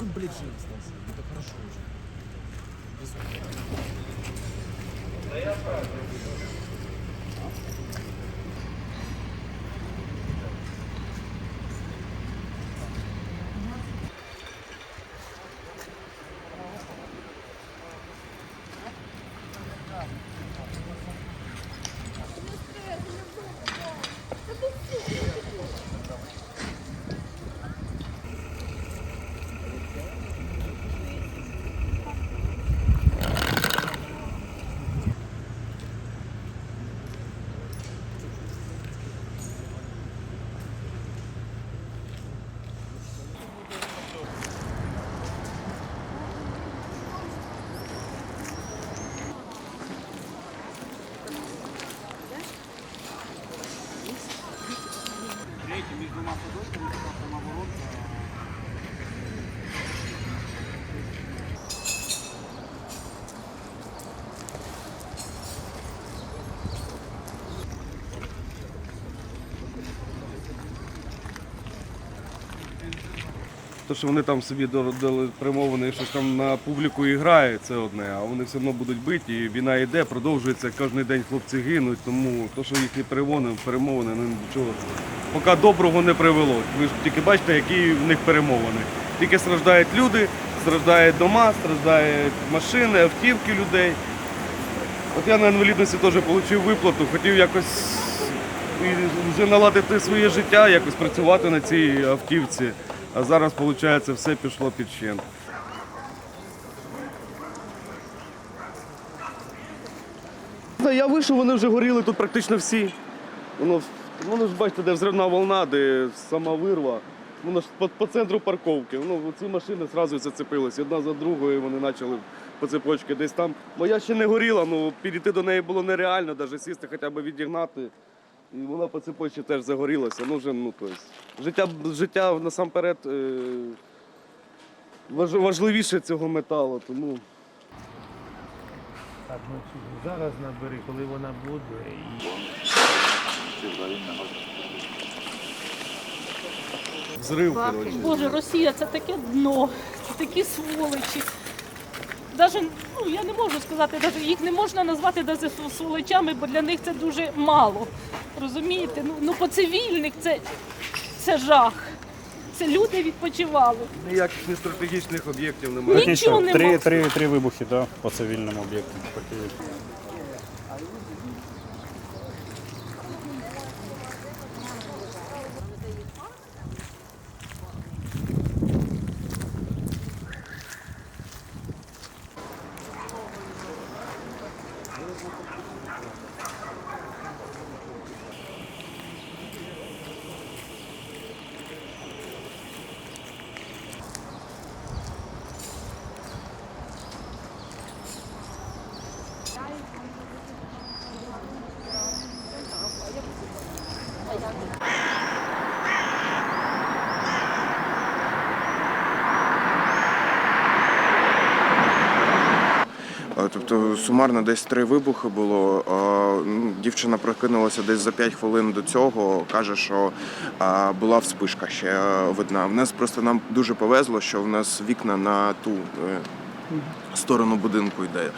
Как он, блядь, жив остался? Это хорошо уже. Третий То, що вони там собі дали- примовини, щось там на публіку і грає, це одне, а вони все одно будуть биті, і війна йде, продовжується, кожен день хлопці гинуть, тому то, що їхні перемовини, перемовини, ну нічого. Поки доброго не привело. Ви ж тільки бачите, які в них перемовини. Тільки страждають люди, страждають дома, страждають машини, автівки людей. От я на інвалідності теж отримав виплату, хотів якось вже наладити своє життя, якось працювати на цій автівці. А зараз, виходить, все пішло під щент. Я вийшов, вони вже горіли тут практично всі. Воно, воно ж бачите, де взривна волна, де сама вирва. Воно ж по, по центру парковки. Воно, ці машини одразу зацепилися одна за другою, вони почали по цепочці десь там. Моя ще не горіла, ну підійти до неї було нереально, навіть сісти, хоча б відігнати. І вона по цепочці теж загорілася. Ну, вже, ну, тобто, життя, життя насамперед е, важ- важливіше цього металу. Тому Так, ну зараз набери, коли вона буде. І... взрив, коротше. Боже, Росія це таке дно, це такі сволочі. Даже, ну, я не можу сказати, даже їх не можна назвати даже сволочами, бо для них це дуже мало. Розумієте? Ну, ну по цивільних це, це жах. Це люди відпочивали. Ніяких ні стратегічних об'єктів немає. Нічого Три, нема. три, три вибухи да, по по Києву. Тобто сумарно десь три вибухи було. Ну, Дівчина прокинулася десь за 5 хвилин до цього. Каже, що була вспишка ще видна. В нас просто нам дуже повезло, що в нас вікна на ту е, сторону будинку йде.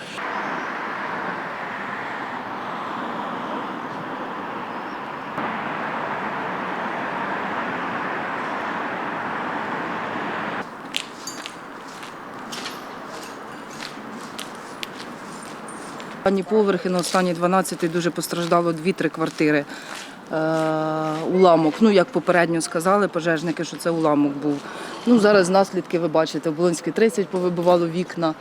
Ані поверхи ну, на останній 12-й дуже постраждало дві-три квартири. Е, уламок, ну як попередньо сказали пожежники, що це уламок був. Ну Зараз наслідки ви бачите, в Болонській 30 повибивало вікна.